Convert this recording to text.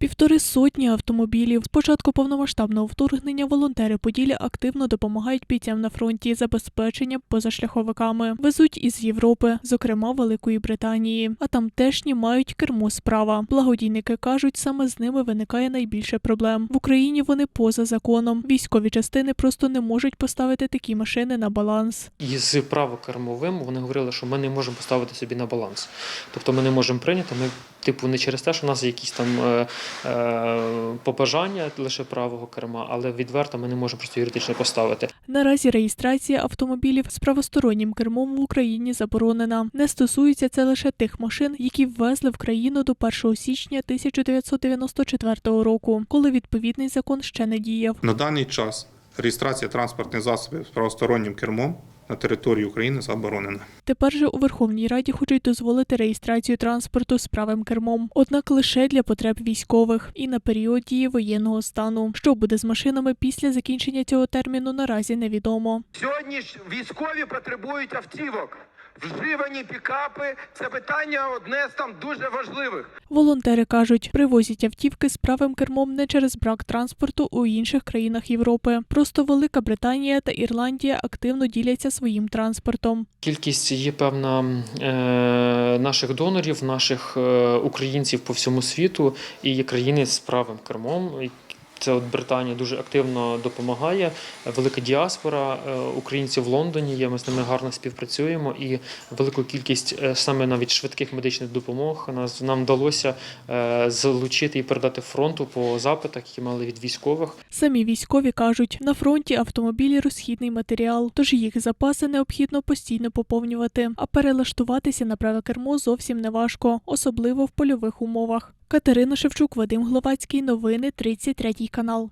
Півтори сотні автомобілів. З початку повномасштабного вторгнення волонтери Поділля активно допомагають бійцям на фронті забезпечення позашляховиками. Везуть із Європи, зокрема Великої Британії. А тамтешні мають кермо справа. Благодійники кажуть, саме з ними виникає найбільше проблем. В Україні вони поза законом. Військові частини просто не можуть поставити такі машини на баланс. І з правокермовим вони говорили, що ми не можемо поставити собі на баланс. Тобто ми не можемо прийняти. Ми, типу, не через те, що у нас якісь там е, е, побажання лише правого керма, але відверто ми не можемо просто юридично поставити. Наразі реєстрація автомобілів з правостороннім кермом в Україні заборонена. Не стосується це лише тих машин, які ввезли в країну до 1 січня 1994 року, коли відповідний закон ще не діяв. На даний час реєстрація транспортних засобів з правостороннім кермом на території України заборонена. Тепер же у Верховній Раді хочуть дозволити реєстрацію транспорту з правим кермом, однак лише для потреб військових і на період дії воєнного стану. Що буде з машинами після закінчення цього терміну, наразі невідомо. Сьогодні ж військові потребують автівок. Вживані пікапи це питання одне з там дуже важливих. Волонтери кажуть, привозять автівки з правим кермом не через брак транспорту у інших країнах Європи. Просто Велика Британія та Ірландія активно діляться своїм транспортом. Кількість є певна е, наших донорів, наших е, українців по всьому світу, і є країни з правим кермом. Це от Британія дуже активно допомагає. Велика діаспора е, українців в Лондоні є. Ми з ними гарно співпрацюємо. І велику кількість е, саме навіть швидких медичних допомог нас нам вдалося е, залучити і передати фронту по запитах, які мали від військових. Самі військові кажуть, на фронті автомобілі розхідний матеріал, тож їх запаси необхідно постійно поповнювати, а перелаштуватися на праве кермо зовсім не важко, особливо в польових умовах. Катерина Шевчук, Вадим Гловацький, новини 33 канал.